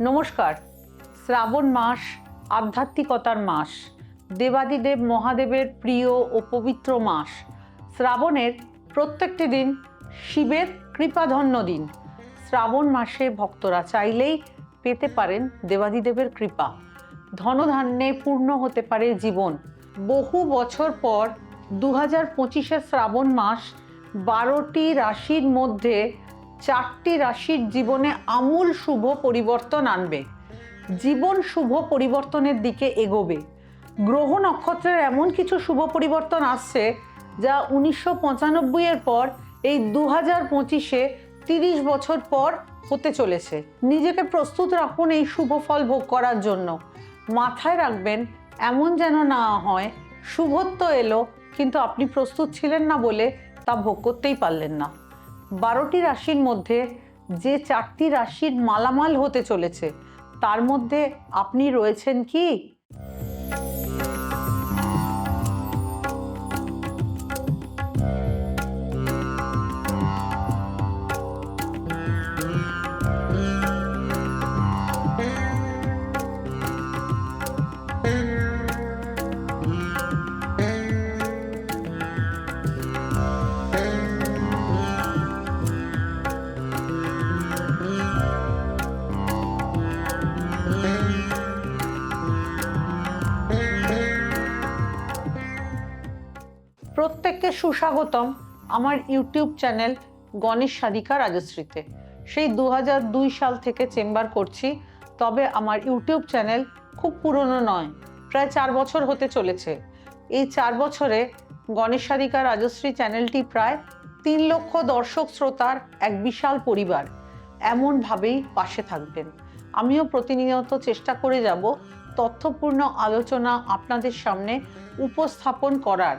নমস্কার। শ্রাবণ মাস, আধ্যাত্মিকতার মাস, দেবাদিদেব মহাদেবের প্রিয় ও পবিত্র মাস। শ্রাবণের প্রত্যেকটি দিন শিবের কৃপাধন্য দিন। শ্রাবণ মাসে ভক্তরা চাইলেই পেতে পারেন দেবাদিদেবের কৃপা। ধনধান্যে পূর্ণ হতে পারে জীবন। বহু বছর পর দু হাজার পঁচিশের শ্রাবণ মাস বারোটি রাশির মধ্যে চারটি রাশির জীবনে আমূল শুভ পরিবর্তন আনবে। জীবন শুভ পরিবর্তনের দিকে এগোবে। গ্রহ নক্ষত্রের এমন কিছু শুভ পরিবর্তন আসছে যা উনিশশো পঁচানব্বইয়ের পর এই দু হাজার পঁচিশে তিরিশ বছর পর হতে চলেছে। নিজেকে প্রস্তুত রাখুন এই শুভ ফল ভোগ করার জন্য। মাথায় রাখবেন, এমন যেন না হয়, শুভত্ব এলো, কিন্তু আপনি প্রস্তুত ছিলেন না বলে তা ভোগ করতেই পারলেন না। বারোটি রাশির মধ্যে যে চারটি রাশির মালামাল হতে চলেছে তার মধ্যে আপনি রয়েছেন কি? সুস্বাগতম আমার ইউটিউব চ্যানেল গণেশ সাধিকা রাজশ্রীতে। সেই দু দুই সাল থেকে চেম্বার করছি, তবে আমার ইউটিউব চ্যানেল খুব পুরনো নয়, প্রায় চার বছর হতে চলেছে। এই চার বছরে গণেশ সাধিকা রাজশ্রী চ্যানেলটি প্রায় তিন লক্ষ দর্শক শ্রোতার এক বিশাল পরিবার এমনভাবেই পাশে থাকবেন। আমিও প্রতিনিয়ত চেষ্টা করে যাব তথ্যপূর্ণ আলোচনা আপনাদের সামনে উপস্থাপন করার।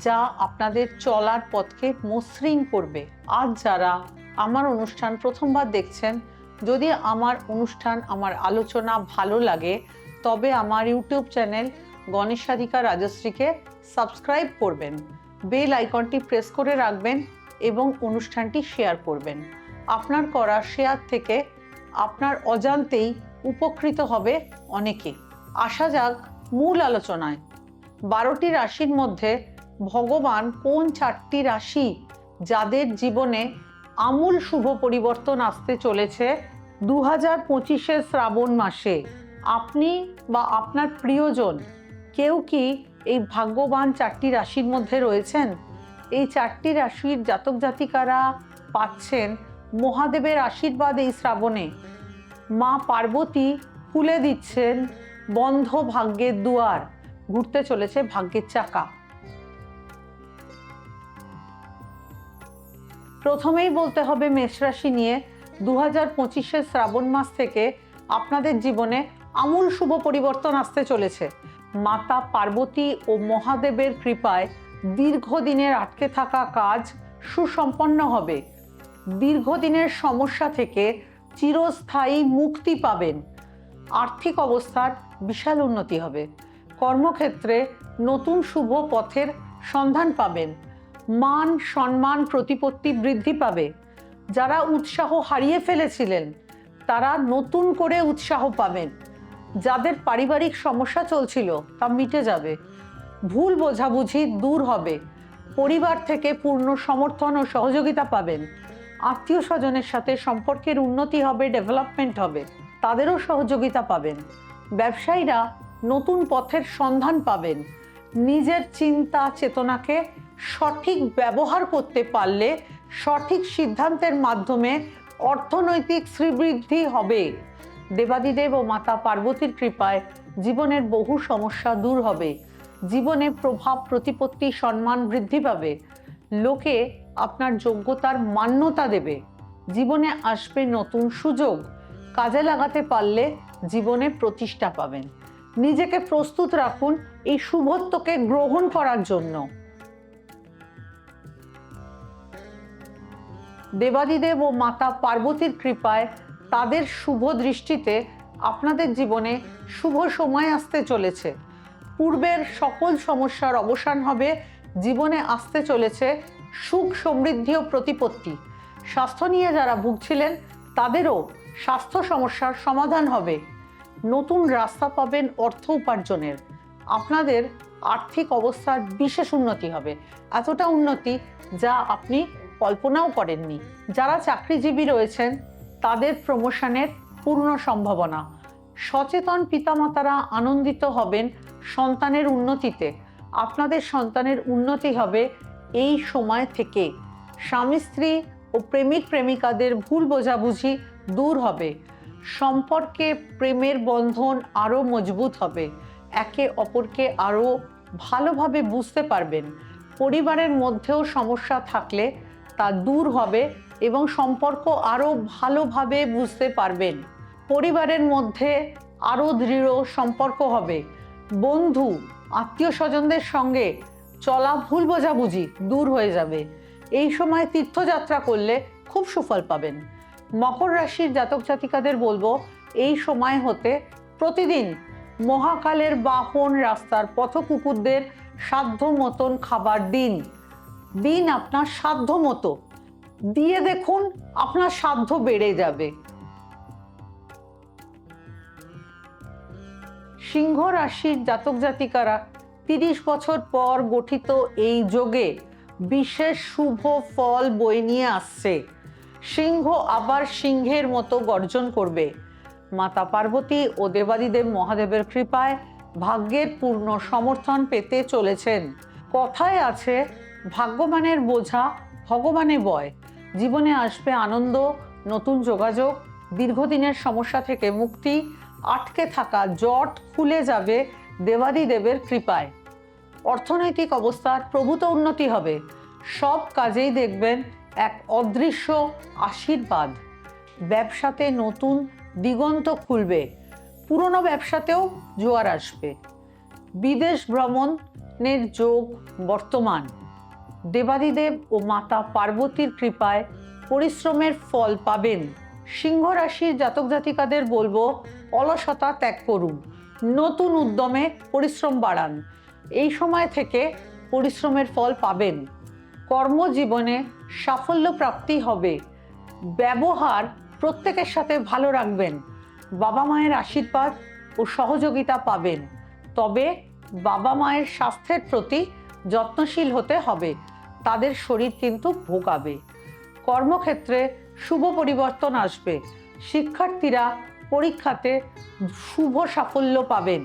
যা আপনাদের চলার পথকে মসৃণ করবে। আজ যারা আমার অনুষ্ঠান প্রথমবার দেখছেন, যদি আমার অনুষ্ঠান, আমার আলোচনা ভালো লাগে, তবে আমার ইউটিউব চ্যানেল গণেশাধিকা রাজশ্রীকে সাবস্ক্রাইব করবেন, বেল আইকনটি প্রেস করে রাখবেন এবং অনুষ্ঠানটি শেয়ার করবেন। আপনার করা শেয়ার থেকে আপনার অজান্তেই উপকৃত হবে অনেকে। আসা যাক, মূল আলোচনায় বারোটি রাশির মধ্যে ভগবান কোন চারটি রাশি যাদের জীবনে আমূল শুভ পরিবর্তন আসতে চলেছে দু হাজার পঁচিশের শ্রাবণ মাসে? আপনি বা আপনার প্রিয়জন কেউ কি এই ভাগ্যবান চারটি রাশির মধ্যে রয়েছেন? এই চারটি রাশির জাতক জাতিকারা পাচ্ছেন মহাদেবের আশীর্বাদ এই শ্রাবণে। মা পার্বতী খুলে দিচ্ছেন বন্ধ ভাগ্যের দুয়ার, ঘুরতে চলেছে ভাগ্যের চাকা। প্রথমেই বলতে হবে মেষ রাশি নিয়ে দু হাজার পঁচিশের শ্রাবণ মাস থেকে আপনাদের জীবনে আমূল শুভ পরিবর্তন আসতে চলেছে। মাতা পার্বতী ও মহাদেবের কৃপায় দীর্ঘদিনের আটকে থাকা কাজ সুসম্পন্ন হবে। দীর্ঘদিনের সমস্যা থেকে চিরস্থায়ী মুক্তি পাবেন। আর্থিক অবস্থার বিশাল উন্নতি হবে। কর্মক্ষেত্রে নতুন শুভ পথের সন্ধান পাবেন। মান, সম্মান, প্রতিপত্তি বৃদ্ধি পাবে। যারা উৎসাহ হারিয়ে ফেলেছিলেন, তারা নতুন করে উৎসাহ পাবেন। যাদের পারিবারিক সমস্যা চলছিল, তা মিটে যাবে। ভুল বোঝাবুঝি দূর হবে। পরিবার থেকে পূর্ণ সমর্থন ও সহযোগিতা পাবেন। আত্মীয় স্বজনের সাথে সম্পর্কের উন্নতি হবে, ডেভেলপমেন্ট হবে। তাদেরও সহযোগিতা পাবেন। ব্যবসায়ীরা নতুন পথের সন্ধান পাবেন। নিজের চিন্তা, চেতনাকে সঠিক ব্যবহার করতে পারলে সঠিক সিদ্ধান্তের মাধ্যমে অর্থনৈতিক শ্রীবৃদ্ধি হবে। দেবাদিদেব ও মাতা পার্বতীর কৃপায় জীবনের বহু সমস্যা দূর হবে। জীবনে প্রভাব, প্রতিপত্তি, সম্মান বৃদ্ধি পাবে। লোকে আপনার যোগ্যতার মান্যতা দেবে। জীবনে আসবে নতুন সুযোগ। কাজে লাগাতে পারলে জীবনে প্রতিষ্ঠা পাবেন। নিজেকে প্রস্তুত রাখুন এই শুভত্বকে গ্রহণ করার জন্য। দেবাদিদেব ও মাতা পার্বতীর কৃপায় তাদের শুভ দৃষ্টিতে আপনাদের জীবনে শুভ সময় আসতে চলেছে। পূর্বের সকল সমস্যার অবসান হবে, জীবনে আসতে চলেছে সুখ সমৃদ্ধি ও প্রতিপত্তি। স্বাস্থ্য নিয়ে যারা ভুগছিলেন, তাদেরও স্বাস্থ্য সমস্যার সমাধান হবে। নতুন রাস্তা পাবেন অর্থ উপার্জনের। আপনাদের আর্থিক অবস্থার বিশেষ উন্নতি হবে। এতটা উন্নতি যা আপনি কল্পনাও করেননি। যারা চাকরিজীবী রয়েছেন, তাদের প্রমোশনের পূর্ণ সম্ভাবনা। সচেতন পিতামাতারা আনন্দিত হবেন সন্তানের উন্নতিতে। আপনাদের সন্তানের উন্নতি হবে এই সময় থেকে। স্বামী, স্ত্রী ও প্রেমিক, প্রেমিকাদের ভুল বোঝাবুঝি দূর হবে। সম্পর্কে প্রেমের বন্ধন আরও মজবুত হবে। একে অপরকে আরও ভালোভাবে বুঝতে পারবেন। পরিবারের মধ্যেও সমস্যা থাকলে তা দূর হবে এবং সম্পর্ক আরও ভালোভাবে বুঝতে পারবেন। পরিবারের মধ্যে আরও দৃঢ় সম্পর্ক হবে। বন্ধু আত্মীয় স্বজনদের সঙ্গে চলা ভুল বোঝাবুঝি দূর হয়ে যাবে। এই সময় তীর্থযাত্রা করলে খুব সুফল পাবেন। মকর রাশির জাতক জাতিকাদের বলব, এই সময় হতে প্রতিদিন মহাকালের বাহন, রাস্তার পথ কুকুরদের সাধ্য মতন খাবার দিন। দিন আপনার সাধ্য মতো। দিয়ে দেখুন আপনার সাধ্য বেড়ে যাবে। সিংহ রাশির জাতক জাতিকারা তিরিশ বছর পর গঠিত এই যোগে বিশেষ শুভ ফল বয়ে নিয়ে আসছে। সিংহ আবার সিংহের মতো গর্জন করবে। মাতা পার্বতী ও দেবাদিদেব মহাদেবের কৃপায় ভাগ্যের পূর্ণ সমর্থন পেতে চলেছেন। কথায় আছে ভাগ্যবানের বোঝা, ভগবানে বয়। জীবনে আসবে আনন্দ, নতুন যোগাযোগ, দীর্ঘদিনের সমস্যা থেকে মুক্তি, আটকে থাকা জট খুলে যাবে দেবাদিদেবের কৃপায়। অর্থনৈতিক অবস্থার প্রভূত উন্নতি হবে। সব কাজেই দেখবেন এক অদৃশ্য আশীর্বাদ। ব্যবসাতে নতুন দিগন্ত খুলবে। পুরনো ব্যবসাতেও জোয়ার আসবে। বিদেশ ভ্রমণের যোগ বর্তমান। দেবাদিদেব ও মাতা পার্বতীর কৃপায় পরিশ্রমের ফল পাবেন। সিংহ রাশির জাতক জাতিকাদের বলব, অলসতা ত্যাগ করুন। নতুন উদ্যমে পরিশ্রম বাড়ান। এই সময় থেকে পরিশ্রমের ফল পাবেন। কর্মজীবনে সাফল্য প্রাপ্তি হবে। ব্যবহার প্রত্যেকের সাথে ভালো রাখবেন। বাবা মায়ের আশীর্বাদ ও সহযোগিতা পাবেন। তবে বাবা মায়ের স্বাস্থ্যের প্রতি যত্নশীল হতে হবে। তাদের শরীর কিন্তু ভোগাবে। কর্মক্ষেত্রে শুভ পরিবর্তন আসবে। শিক্ষার্থীরা পরীক্ষাতে শুভ সাফল্য পাবেন।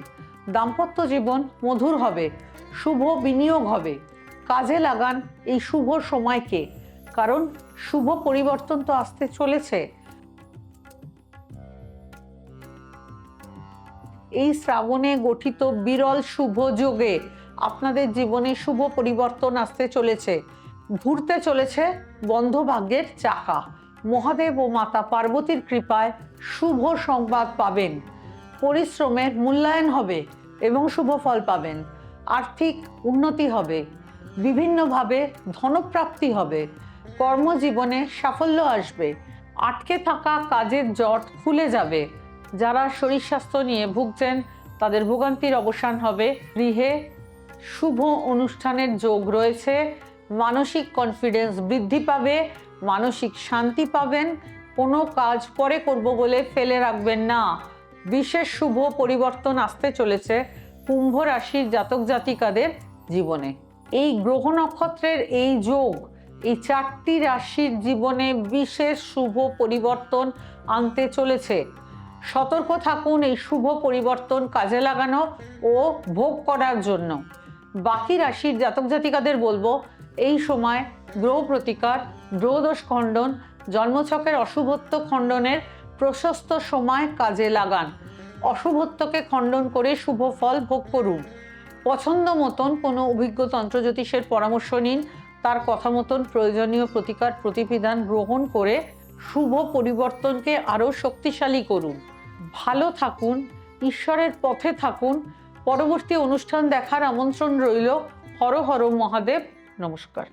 দাম্পত্য জীবন মধুর হবে, শুভ বিনিয়োগ হবে। কাজে লাগান এই শুভ সময়কে, কারণ শুভ পরিবর্তন তো আসতে চলেছে। এই শ্রাবণে গঠিত বিরল শুভ যোগে আপনাদের জীবনে শুভ পরিবর্তন আসতে চলেছে। ঘুরতে চলেছে বন্ধ ভাগ্যের চাকা। মহাদেব ও মাতা পার্বতীর কৃপায় শুভ সংবাদ পাবেন। পরিশ্রমের মূল্যায়ন হবে এবং শুভ ফল পাবেন। আর্থিক উন্নতি হবে। বিভিন্নভাবে ধনপ্রাপ্তি হবে। কর্মজীবনে সাফল্য আসবে। আটকে থাকা কাজের জট খুলে যাবে। যারা শরীর স্বাস্থ্য নিয়ে ভুগছেন, তাদের ভোগান্তির অবসান হবে। গৃহে শুভ অনুষ্ঠানের যোগ রয়েছে। মানসিক কনফিডেন্স বৃদ্ধি পাবে, মানসিক শান্তি পাবেন, কোনো কাজ পরে করব বলে ফেলে রাখবেন না। বিশেষ শুভ পরিবর্তন আসতে চলেছে কুম্ভ রাশির জাতক জাতিকাদের জীবনে। এই গ্রহ নক্ষত্রের এই যোগ, এই চারটি রাশির জীবনে বিশেষ শুভ পরিবর্তন আনতে চলেছে। সতর্ক থাকুন, এই শুভ পরিবর্তন কাজে লাগানো ও ভোগ করার জন্য। বাকি রাশির জাতক জাতিকাদের বলব, এই সময় গ্রহ প্রতিকার গ্রহদোষ খণ্ডন, জন্মছকের অশুভত্ব খণ্ডনের প্রশস্ত সময় কাজে লাগান। অশুভত্বকে খণ্ডন করে শুভ ফল ভোগ করুন। পছন্দ মতন কোনো অভিজ্ঞ তন্ত্র জ্যোতিষের পরামর্শ নিন। তার কথা মতন প্রয়োজনীয় প্রতিকার প্রতিবিধান গ্রহণ করে শুভ পরিবর্তনকে আরও শক্তিশালী করুন। ভালো থাকুন, ঈশ্বরের পথে থাকুন পরবর্তী অনুষ্ঠান দেখার আমন্ত্রণ রইল হর হর মহাদেব। নমস্কার।